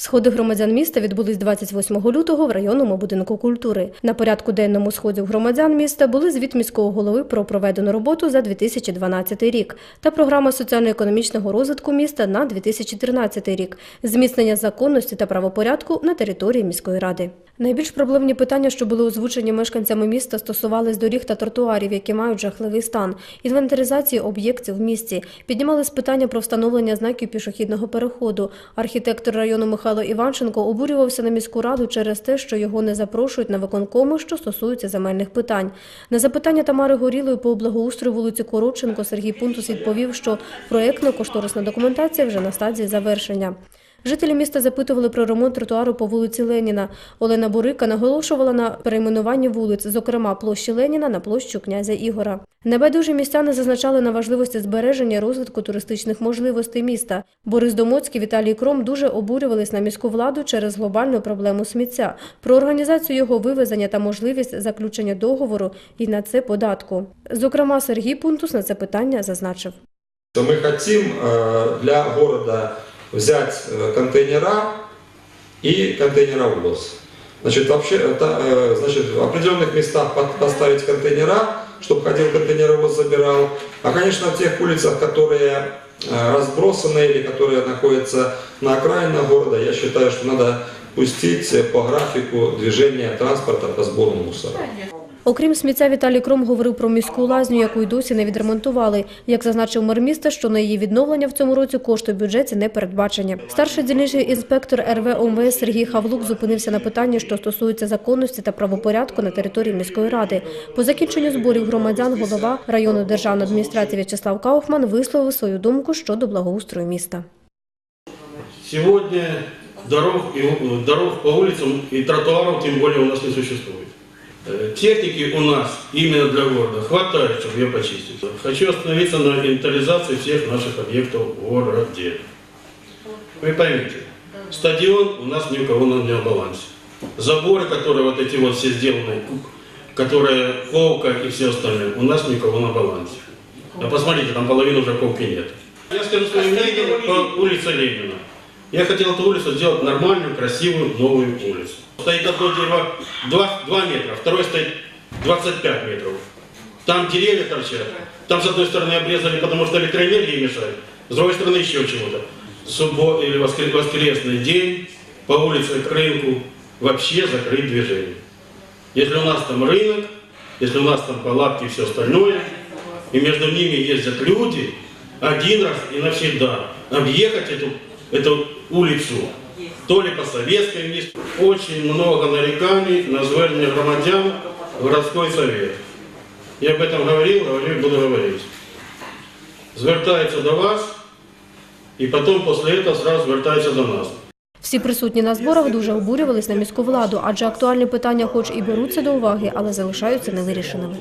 Сходи громадян міста відбулись 28 лютого в районному будинку культури. На порядку денному сходів громадян міста були звіт міського голови про проведену роботу за 2012 рік та програма соціально-економічного розвитку міста на 2013 рік, зміцнення законності та правопорядку на території міської ради. Найбільш проблемні питання, що були озвучені мешканцями міста, стосувались доріг та тротуарів, які мають жахливий стан, інвентаризації об'єктів в місті. Піднімались питання про встановлення знаків пішохідного переходу. Архітектор району Михайло Іванченко обурювався на міську раду через те, що його не запрошують на виконкоми, що стосуються земельних питань. На запитання Тамари Горілої по благоустрою вулиці Коротченко Сергій Пунтус відповів, що проєктно-кошторисна документація вже на стадії завершення. Жителі міста запитували про ремонт тротуару по вулиці Леніна. Олена Бурика наголошувала на перейменуванні вулиць, зокрема площі Леніна на площу князя Ігора. Небайдужі містяни зазначали на важливості збереження розвитку туристичних можливостей міста. Борис Домоцький, Віталій Кром дуже обурювались на міську владу через глобальну проблему сміття, про організацію його вивезення та можливість заключення договору і на це податку. Зокрема, Сергій Пунтус на це питання зазначив. Мы хотим э, для города взять э, контейнера и контейнеровоз. Значит, вообще, это, э, значит, в определенных местах поставить контейнера, чтобы ходил контейнеровоз, забирал. А, конечно, в тех улицах, которые э, разбросаны или которые находятся на окраинах города, я считаю, что надо пустить э, по графику движения транспорта по сбору мусора. Окрім сміття, Віталій Кром говорив про міську лазню, яку й досі не відремонтували. Як зазначив мер міста, що на її відновлення в цьому році кошти в бюджеті не передбачені. Старший дільничний інспектор РВ ОМВС Сергій Хавлук зупинився на питанні, що стосується законності та правопорядку на території міської ради. По закінченню зборів громадян голова районної державної адміністрації В'ячеслав Кауфман висловив свою думку щодо благоустрою міста. Сегодня дорог, дорог по улицам и тротуаров тем более у нас не существует. Э, Техники у нас именно для города хватает, чтобы ее почистить. Хочу остановиться на инвентаризации всех наших объектов в городе. Вы поймите, стадион у нас ни у кого на, не балансе. Заборы, которые вот эти вот все сделаны, которые ковка и все остальное, у нас ни у кого на балансе. А посмотрите, там половины уже ковки нет. Я скажу свое мнение по улице Ленина. Я хотел эту улицу сделать нормальную, красивую, новую улицу. Стоит одно дерево 2, 2 метра, второе стоит 25 метров. Там деревья торчат. Там с одной стороны обрезали, потому что электроэнергия мешает. С другой стороны еще чего-то. Суббот или воскр- воскресный день по улице к рынку вообще закрыть движение. Если у нас там рынок, если у нас там палатки и все остальное, и между ними ездят люди, один раз и навсегда объехать эту, эту улицу, то ли по советской вниз. Очень много нареканий на звернення громадян в городской совет. Я об этом говорил, говорю и буду говорить. Звертаються до вас, і потім після цього сразу звертаються до нас. Всі присутні на зборах дуже обурювались на міську владу, адже актуальні питання хоч і беруться до уваги, але залишаються невирішеними.